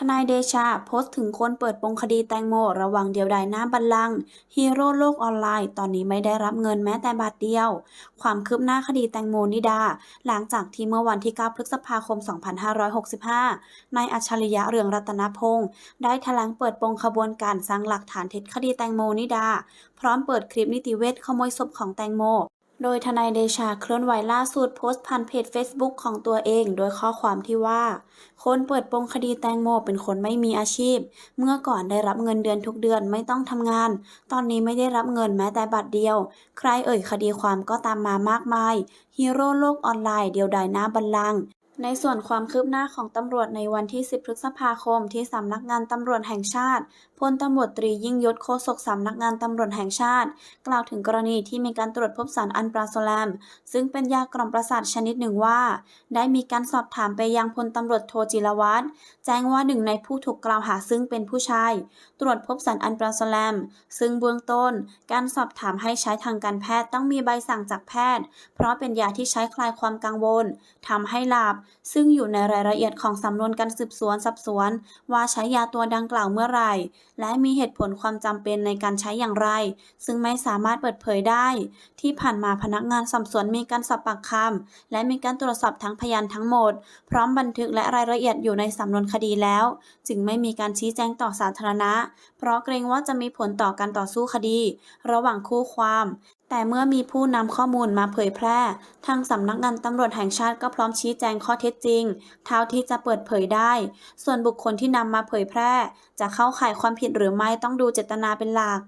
ทนายเดชาโพสต์ถึงคนเปิดปงคดีแตงโม ระว่างเดียวดายหน้าบัลลังฮีโร่โลกออนไลน์ ตอนนี้ไม่ได้รับเงินแม้แต่บาทเดียว ความคืบหน้าคดีแตงโมนิดา หลังจากที่เมื่อวันที่ 9 พฤษภาคม 2565 นายอัจฉริยะเรืองรัตนพงศ์ได้แถลงเปิดปงขบวนการสร้างหลักฐานเท็จคดีแตงโมนิดา พร้อมเปิดคลิปนิติเวชขโมยศพของแตงโม โดยทนายเดชาเคลื่อนไหวล่าสุดโพสต์ผ่านเพจ Facebook ของตัวเองโดยข้อความที่ว่า คนเปิดปงคดีแตงโมเป็นคนไม่มีอาชีพ เมื่อก่อนได้รับเงินเดือนทุกเดือนไม่ต้องทำงาน ตอนนี้ไม่ได้รับเงินแม้แต่บาทเดียว ใครเอ่ยคดีความก็ตามมามากมายฮีโร่โลกออนไลน์เดียวดายหน้าบัลลัง ในส่วนความคืบหน้าของตำรวจในวันที่ 10 พฤษภาคม ที่สำนักงานตำรวจแห่งชาติ พลตำรวจตรียิ่งยศโฆษกสำนักงานตำรวจแห่งชาติ กล่าวถึงกรณีที่มีการตรวจพบสารอันปราโซแลม ซึ่งเป็นยากล่อมประสาทชนิดหนึ่งว่า ได้มีการสอบถามไปยังพลตำรวจโทจิรวัตรแจ้งว่าหนึ่งในผู้ถูกกล่าวหาซึ่งเป็นผู้ชาย ตรวจพบสารอันปราโซแลม ซึ่งเบื้องต้น การสอบถามให้ใช้ทางการแพทย์ต้องมีใบสั่งจากแพทย์ เพราะเป็นยาที่ใช้คลายความกังวลทำให้หลับซึ่งอยู่ในรายละเอียดของสำนวนการสืบสวนสอบสวน ว่าใช้ยาตัวดังกล่าวเมื่อไหร่ และมีเหตุผลความจำเป็นในการใช้อย่างไร ซึ่งไม่สามารถเปิดเผยได้ ที่ผ่านมาพนักงานสอบสวนมีการสอบปากคำและมีการตรวจสอบทั้งพยานทั้งหมด พร้อมบันทึกและรายละเอียดอยู่ในสำนวนคดีแล้ว จึงไม่มีการชี้แจงต่อสาธารณะ เพราะเกรงว่าจะมีผลต่อการต่อสู้คดี ระหว่างคู่ความแต่เมื่อมีผู้นำข้อมูลมาเผยแพร่ ทางสำนักงานตำรวจแห่งชาติก็พร้อมชี้แจงข้อเท็จจริง เท่าที่จะเปิดเผยได้ ส่วนบุคคลที่นำมาเผยแพร่ จะเข้าข่ายความผิดหรือไม่ต้องดูเจตนาเป็นหลัก